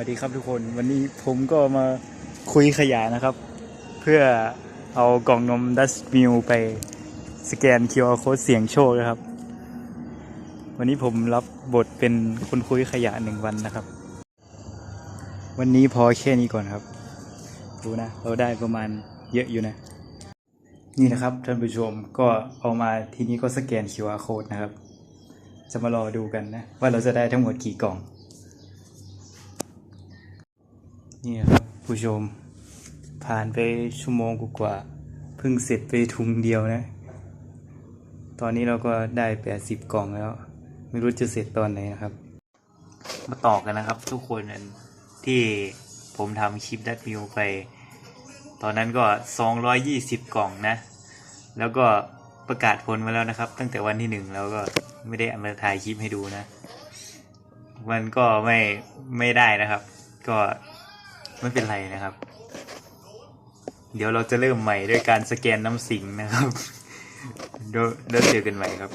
วัสดีครับทุกคนวันนี้ผมก็มาคุยขยะนะครับ เพื่อเอากล่องนมดัสมิลไปสแกน QR Code เสียงโชคนะครับ วันนี้ผมรับบทเป็นคนคุยขยะหนึ่งวันนะครับ วันนี้พอแค่นี้ก่อนครับ ดูนะ เราได้ประมาณเยอะอยู่นะ นี่นะครับท่านผู้ชมก็เอามาทีนี้ก็สแกน QR Code นะครับ จะมารอดูกันนะ ว่าเราจะได้ทั้งหมดกี่กล่อง นี่ครับผู้ชม ผ่านไปชั่วโมงกว่าเพิ่งเสร็จไปทุงเดียวนะ ตอนนี้เราก็ได้แปดสิบกล่องแล้ว ไม่รู้จะเสร็จตอนไหนนะครับ มาต่อกันนะครับ ทุกคนที่ผมทำคลิปดัดมิวไป ตอนนั้นก็สองร้อยยี่สิบกล่องนะ แล้วก็ประกาศผลมาแล้วนะครับ ตั้งแต่วันที่หนึ่งแล้วก็ไม่ได้อมาถ่ายคลิปให้ดูนะ มันก็ไม่ไม่ได้นะครับ ก็ ไม่เป็นไรนะครับ เดี๋ยวเราจะเริ่มใหม่ด้วยการสแกนน้ำสิงนะครับ เดี๋ยวเดี๋ยวเจอกันใหม่ครับ